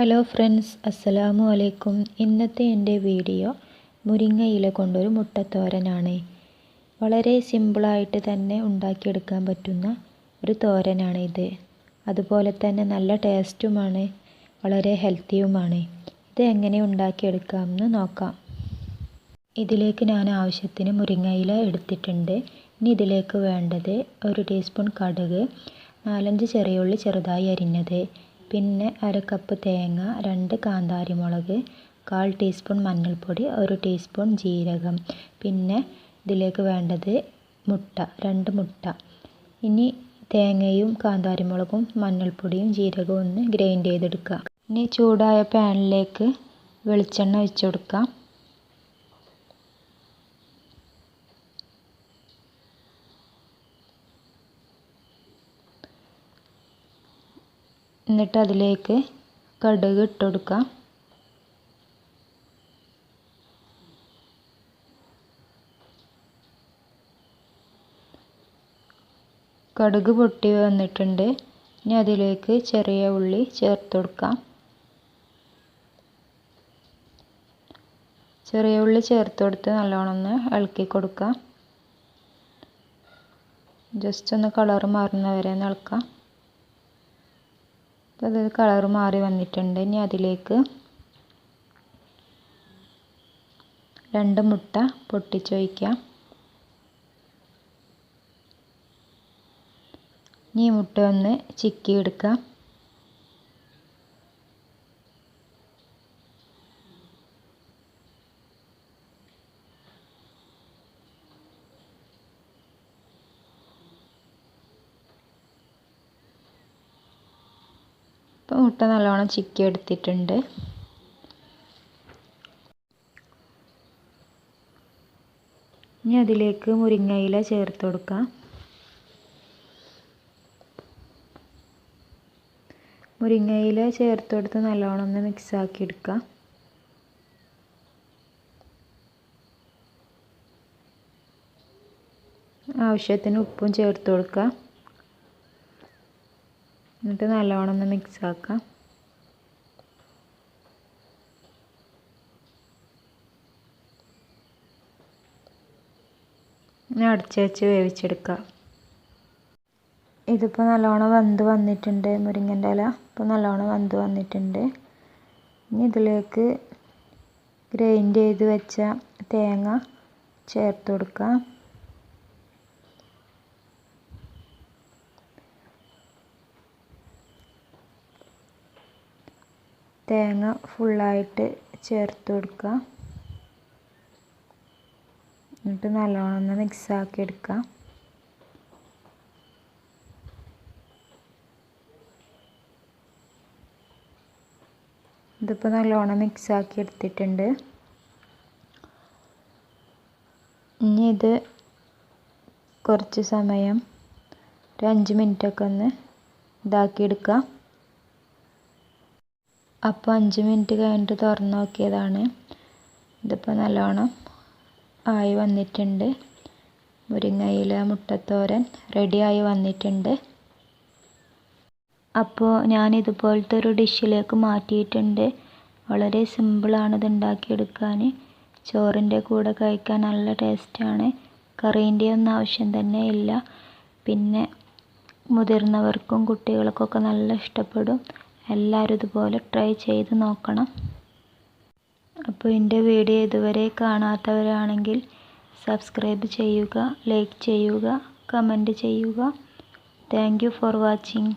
Hello friends അസ്സലാമു അലൈക്കും. ഇന്നത്തെ എന്റെ വീഡിയോ മുരിങ്ങ ഇല കൊണ്ടൊരു മുട്ടത്തോരനാണ്. വളരെ സിമ്പിളായിട്ട് തന്നെ ഉണ്ടാക്കിയെടുക്കാൻ പറ്റുന്ന ഒരു തോരനാണ് ഇത്. അതുപോലെ തന്നെ നല്ല ടേസ്റ്റുമാണ് വളരെ ഹെൽത്തിയുമാണ്. ഇത് എങ്ങനെ ഉണ്ടാക്കിയെടുക്കാമെന്ന് നോക്കാം. ഇതിലേക്ക് ഞാൻ ആവശ്യത്തിന് മുരിങ്ങ ഇല എടുത്തിട്ടുണ്ട്. ഇനി ഇതിലേക്ക് വേണ്ടത് ഒരു ടീസ്പൂൺ കടുക് നാലഞ്ച് ചെറിയുള്ളി ചെറുതായി അരിഞ്ഞത് പിന്നെ അര കപ്പ് തേങ്ങ രണ്ട് കാന്താരി മുളക് കാൽ ടീസ്പൂൺ മഞ്ഞൾപ്പൊടി ഒരു ടീസ്പൂൺ ജീരകം. പിന്നെ ഇതിലേക്ക് വേണ്ടത് മുട്ട രണ്ട് മുട്ട. ഇനി തേങ്ങയും കാന്താരി മുളകും മഞ്ഞൾപ്പൊടിയും ജീരകവും ഒന്ന് ഗ്രൈൻഡ് ചെയ്തെടുക്കുക. ഇനി ചൂടായ പാനിലേക്ക് വെളിച്ചെണ്ണ ഒഴിച്ചു കൊടുക്കാം. എന്നിട്ട് അതിലേക്ക് കടുക് ഇട്ട് കൊടുക്കാം കടുക് പൊട്ടി വന്നിട്ടുണ്ട്. ഇനി അതിലേക്ക് ചെറിയ ഉള്ളി ചേർത്ത് കൊടുക്കാം ചെറിയ ഉള്ളി ചേർത്ത് കൊടുത്ത് നല്ലോണം ഒന്ന് ഇളക്കി കൊടുക്കാം. ജസ്റ്റ് ഒന്ന് കളർ മാറുന്നവരെ ഒന്ന് ഇളക്കാം. അത് കളർ മാറി വന്നിട്ടുണ്ട്. ഇനി അതിലേക്ക് രണ്ട് മുട്ട പൊട്ടിച്ചൊഴിക്കാം ഇനി ഈ മുട്ട ഒന്ന് ചിക്കി എടുക്കാം. ഇപ്പോൾ മുട്ട നല്ലോണം ചിക്കി എടുത്തിട്ടുണ്ട്. ഇനി അതിലേക്ക് മുരിങ്ങയില ചേർത്ത് കൊടുക്കാം. മുരിങ്ങയില ചേർത്ത് കൊടുത്ത് നല്ലോണം ഒന്ന് മിക്സ് ആക്കി എടുക്കാം. ആവശ്യത്തിന് ഉപ്പും ചേർത്ത് കൊടുക്കാം. എന്നിട്ട് നല്ലോണം ഒന്ന് മിക്സ് ആക്കാം. ഇനി അടച്ച് വെച്ച് വേവിച്ചെടുക്കാം. ഇതിപ്പോൾ നല്ലോണം വെന്ത് വന്നിട്ടുണ്ട് മുരിങ്ങന്റെ ഇല. ഇപ്പോൾ നല്ലോണം വെന്ത് വന്നിട്ടുണ്ട്. ഇനി ഇതിലേക്ക് ഗ്രൈൻഡ് ചെയ്ത് വെച്ച തേങ്ങ ചേർത്ത് കൊടുക്കാം. തേങ്ങ ഫുള്ളായിട്ട് ചേർത്ത് കൊടുക്കുക എന്നിട്ട് നല്ലോണം ഒന്ന് മിക്സ് ആക്കി എടുക്കാം ഇതിപ്പോൾ നല്ലോണം മിക്സാക്കി എടുത്തിട്ടുണ്ട് ഇനി ഇത് കുറച്ച് സമയം ഒരു അഞ്ച് മിനിറ്റൊക്കെ ഒന്ന് ഇതാക്കി എടുക്കാം അപ്പോൾ അഞ്ച് മിനിറ്റ് കഴിഞ്ഞിട്ട് തുറന്ന് നോക്കിയതാണ്. ഇതിപ്പോൾ നല്ലോണം ആയി വന്നിട്ടുണ്ട്. മുരിങ്ങയില മുട്ടത്തോരൻ റെഡിയായി വന്നിട്ടുണ്ട്. അപ്പോൾ ഞാൻ ഇതുപോലത്തെ ഒരു ഡിഷിലേക്ക് മാറ്റിയിട്ടുണ്ട്. വളരെ സിമ്പിളാണ് ഇത് ഉണ്ടാക്കിയെടുക്കാൻ ചോറിന്റെ കൂടെ കഴിക്കാൻ നല്ല ടേസ്റ്റാണ് കറീന്റെ ഒന്നും ആവശ്യം തന്നെ ഇല്ല. പിന്നെ മുതിർന്നവർക്കും കുട്ടികൾക്കൊക്കെ നല്ല ഇഷ്ടപ്പെടും. എല്ലാവരും ഇതുപോലെ ട്രൈ ചെയ്ത് നോക്കണം. അപ്പോൾ എന്റെ വീഡിയോ ഇതുവരെ കാണാത്തവരാണെങ്കിൽ സബ്സ്ക്രൈബ് ചെയ്യുക ലൈക്ക് ചെയ്യുക കമന്റ് ചെയ്യുക. Thank for watching